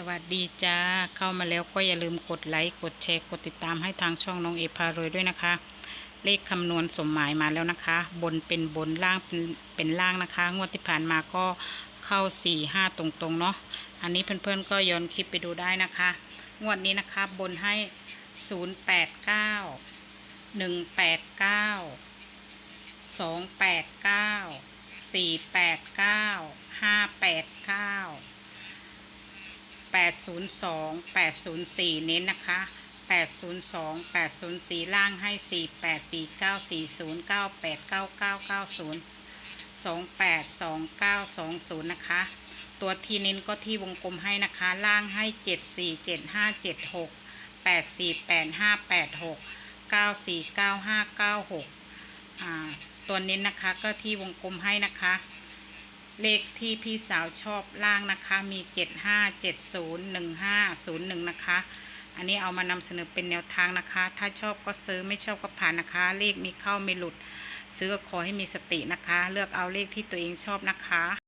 สวัสดีจ้า เข้ามาแล้วก็อย่าลืมกดไลค์ กดแชร์ กดติดตามให้ทางช่องน้องเอพารวยด้วยนะคะ เลขคำนวณสมหมายมาแล้วนะคะ บนเป็นบนล่างเป็นเป็นล่างนะคะ งวดที่ผ่านมาก็เข้าสี่ห้าตรงๆเนาะ อันนี้เพื่อนๆก็ย้อนคลิปไปดูได้นะคะ งวดนี้นะคะบนให้ศูนย์แปดเก้าหนึ่งแปดเก้าสองแปดเก้าสี่แปดเก้าห้าแปดเก้า 802 804 เน้นนะคะ 802 804 ล่างให้ 4849 40 98 99 90 28 29 20 นะคะ ตัวที่เน้นก็ที่วงกลมให้นะคะ ล่างให้ 74 75 76 84 85 86 94 95 96 อ่า ตัวเน้นนะคะก็ที่วงกลมให้นะคะ เลขที่พี่สาวชอบล่างนะคะ มีเจ็ดห้าเจ็ดศูนย์หนึ่งห้าศูนย์หนึ่งนะคะ อันนี้เอามานำเสนอเป็นแนวทางนะคะ ถ้าชอบก็ซื้อไม่ชอบก็ผ่านนะคะ เลขมีเข้าไม่หลุด ซื้อก็ขอให้มีสตินะคะ เลือกเอาเลขที่ตัวเองชอบนะคะ